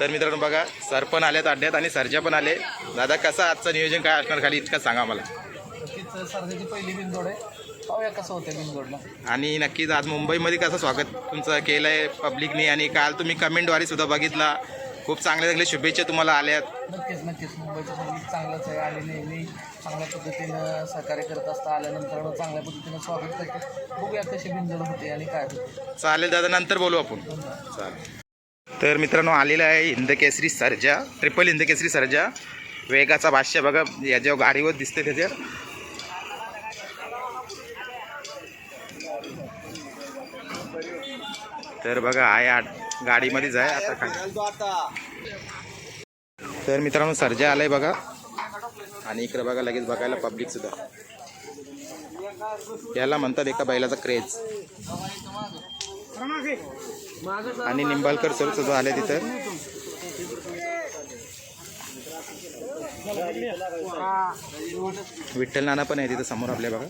तर मित्रांनो बघा सर पण आलेत अड्ड्यात आणि सरजा पण आले. दादा कसं आजचं नियोजन काय असणार खाली? इतकं सांगा मला सरजेची पहिली बिनजोड आहे. पाहूया कसं होतं बिनजोडला आणि नक्कीच आज मुंबईमध्ये कसं स्वागत तुमचं केलं आहे पब्लिकने आणि काल तुम्ही कमेंटद्वारे सुद्धा बघितला. खूप चांगल्या चांगल्या शुभेच्छा तुम्हाला आल्यात. नक्कीच नक्कीच. मुंबईचं पब्लिक चांगलंच आहे आणि नेहमी चांगल्या पद्धतीनं सहकार्य करत असता आल्यानंतर चांगल्या पद्धतीनं स्वागत करते बघूया कशी बिनजोड होते आणि काय होते. चालेल दादा नंतर बोलू आपण. चालेल. तर मित्रांनो आलेला आहे हिंदकेसरी सर्जा ट्रिपल हिंदकेसरी सर्जा. वेगाचा भाष्य बघा याच्यावर गाडीवर दिसते त्याच्यावर. तर बघा आहे आठ गाडीमध्येच आहे आता काय तर मित्रांनो सर्जा आलाय बघा. आणि इकडे बघा लगेच बघायला पब्लिक सुद्धा. याला म्हणतात एका बैलाचा क्रेज आणि निंबाळकर सर सुद्धा आले तिथं. विठ्ठल नाना पण आहे तिथं समोर आपल्या बघा.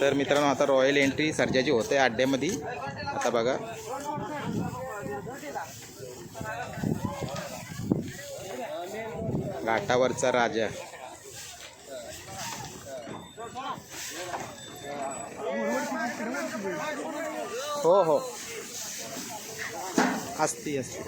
तर मित्रांनो आता रॉयल एंट्री सर्जाची होते अड्ड्यामध्ये. आता बघा. काठावरचा राजा. हो हो. असती असती.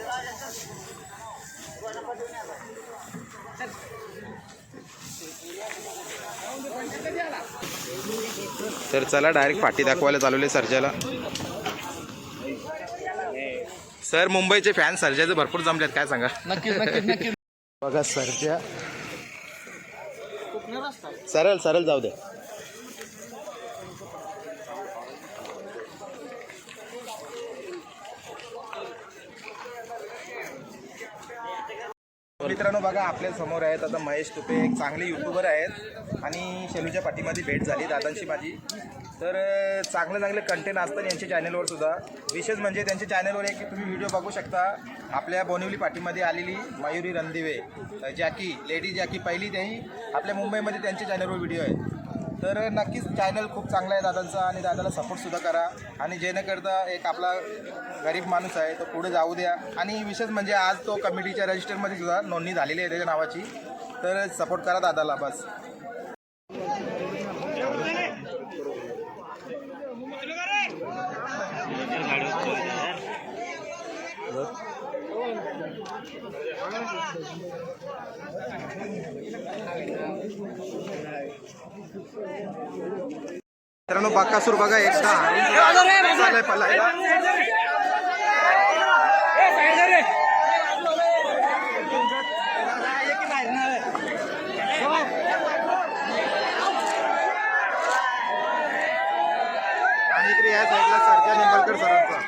तर चला डायरेक्ट फाटी दाखवायला चालवले सर्जाला. सर मुंबईचे फॅन सर्जाचे भरपूर जमलेत काय सांगा? नक्की बघा सरच्या. सरळ सरळ जाऊ दे. मित्रांनो बघा आपल्यासमोर आहेत आता महेश तुपे एक चांगले युट्यूबर आहेत आणि शेलूच्या पाठीमध्ये भेट झाली दादांची माझी. तर चांगले चांगले कंटेंट असतात यांच्या चॅनलवर सुद्धा. विशेष म्हणजे त्यांच्या चॅनलवर आहे की तुम्ही व्हिडिओ बघू शकता. आपल्या बोनिवली पाठीमध्ये आलेली Mayuri Randive jockey lady jockey पहिली त्याही आपल्या मुंबईमध्ये त्यांच्या चॅनलवर व्हिडिओ आहे तर नक्कीच चॅनल खूप चांगला आहे दादांचा आणि दादाला सपोर्टसुद्धा करा. आणि जेणेकरता एक आपला गरीब माणूस आहे तो पुढे जाऊ द्या. आणि विशेष म्हणजे आज तो कमिटीच्या रजिस्टरमध्ये सुद्धा नोंदणी झालेली आहे त्याच्या नावाची. तर सपोर्ट करा दादाला बस. मित्रांनो बाकासूर बघा एकटा झालाय पलायला. आणि इकडे या साईडला सरजा निंबाळकर सरांचा